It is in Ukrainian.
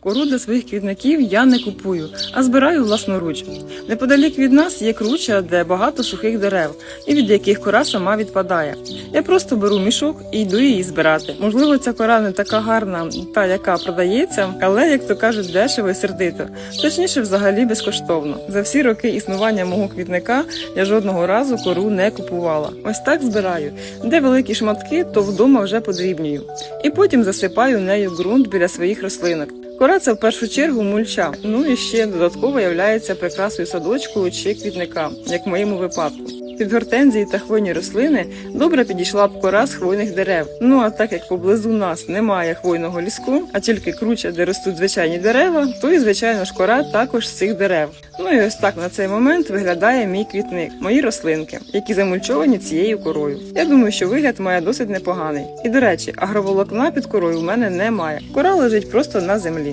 Кору для своїх квітників я не купую, а збираю власноруч. Неподалік від нас є круча, де багато сухих дерев, і від яких кора сама відпадає. Я просто беру мішок і йду її збирати. Можливо, ця кора не така гарна, та яка продається, але як то кажуть, дешево і сердито. Точніше, взагалі безкоштовно. За всі роки існування мого квітника я жодного разу кору не купувала. Ось так збираю. Де великі шматки, то вдома вже подрібнюю. І потім засипаю нею ґрунт біля своїх рослинок. Кора це в першу чергу мульча. Ну і ще додатково являється прикрасою садочку чи квітника, як в моєму випадку. Під гортензії та хвойні рослини добре підійшла б кора з хвойних дерев. Ну а так як поблизу нас немає хвойного ліску, а тільки круча, де ростуть звичайні дерева, то і звичайно ж кора також з цих дерев. Ну і ось так на цей момент виглядає мій квітник, мої рослинки, які замульчовані цією корою. Я думаю, що вигляд має досить непоганий. І до речі, агроволокна під корою в мене немає. Кора лежить просто на землі.